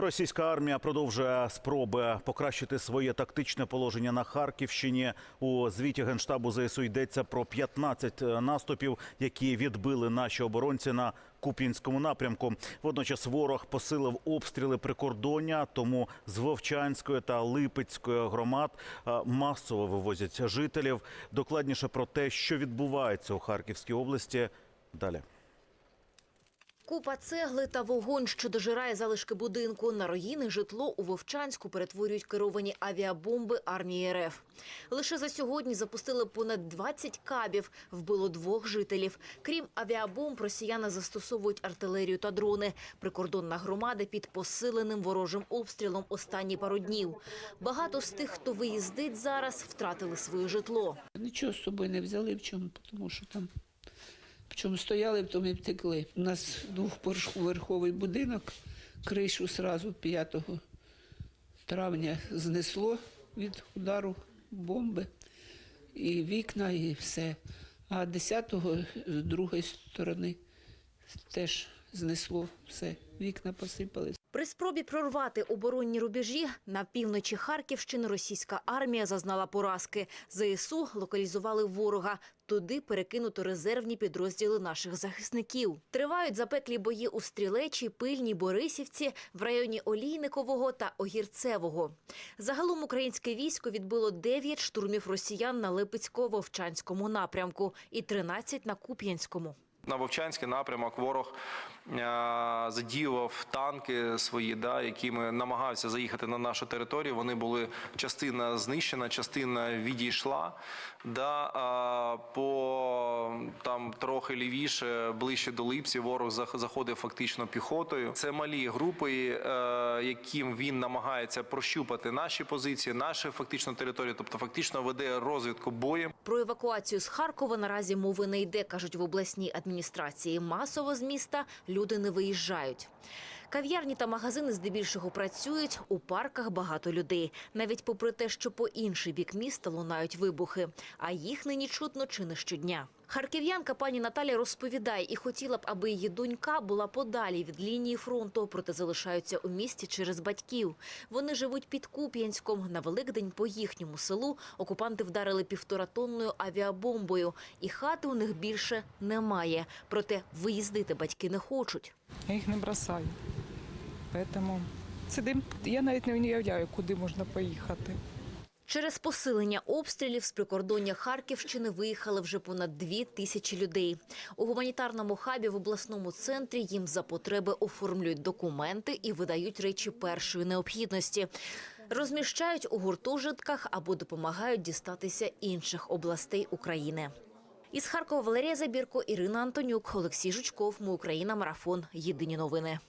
Російська армія продовжує спроби покращити своє тактичне положення на Харківщині. У звіті генштабу ЗСУ йдеться про 15 наступів, які відбили наші оборонці на Куп'янському напрямку. Водночас ворог посилив обстріли прикордоння, тому з Вовчанської та Липецької громад е, масово вивозять жителів. Докладніше про те, що відбувається у Харківській області. Далі. Купа цегли та вогонь, що дожирає залишки будинку. На руїни житло у Вовчанську перетворюють керовані авіабомби армії РФ. Лише за сьогодні запустили понад 20 кабів, вбило двох жителів. Крім авіабомб, росіяни застосовують артилерію та дрони. Прикордонна громада під посиленим ворожим обстрілом останні пару днів. Багато з тих, хто виїздить зараз, втратили своє житло. Нічого з собою не взяли в чому, тому що там чому стояли, в тому і втекли. У нас двохповерховий будинок, кришу сразу 5 травня знесло від удару бомби, і вікна, і все. А 10-го з другої сторони теж знесло все. Вікна посипались. При спробі прорвати оборонні рубежі на півночі Харківщини російська армія зазнала поразки. ЗСУ локалізували ворога. Туди перекинуто резервні підрозділи наших захисників. Тривають запеклі бої у Стрілечі, Пильній, Борисівці, в районі Олійникового та Огірцевого. Загалом українське військо відбило 9 штурмів росіян на Липецько-Вовчанському напрямку і 13 на Куп'янському. На Вовчанський напрямок ворог е, задіював танки свої, да, якими намагався заїхати на нашу територію. Вони були частина знищена, частина відійшла. Да, а по там трохи лівіше, ближче до Липсі, ворог заходив фактично піхотою. Це малі групи, е, яким він намагається прощупати наші позиції, наші фактично території, тобто фактично веде розвідку боєм. Про евакуацію з Харкова наразі мови не йде, кажуть в обласній адміністрації. Масово з міста люди не виїжджають. Кав'ярні та магазини здебільшого працюють, у парках багато людей. Навіть попри те, що по інший бік міста лунають вибухи, а їх нині чутно чи не щодня. Харків'янка пані Наталя розповідає і хотіла б, аби її донька була подалі від лінії фронту, проте залишаються у місті через батьків. Вони живуть під Куп'янськом. На Великдень по їхньому селу окупанти вдарили півторатонною авіабомбою, і хати у них більше немає. Проте виїздити батьки не хочуть. Я їх не бросаю. Поэтому сидим. Я навіть не уявляю, куди можна поїхати. Через посилення обстрілів з прикордоння Харківщини виїхали вже понад дві тисячі людей. У гуманітарному хабі в обласному центрі їм за потреби оформлюють документи і видають речі першої необхідності. Розміщають у гуртожитках або допомагають дістатися інших областей України. Із Харкова Валерія Забірко, Ірина Антонюк, Олексій Жучков. Ми Україна. Марафон. Єдині новини.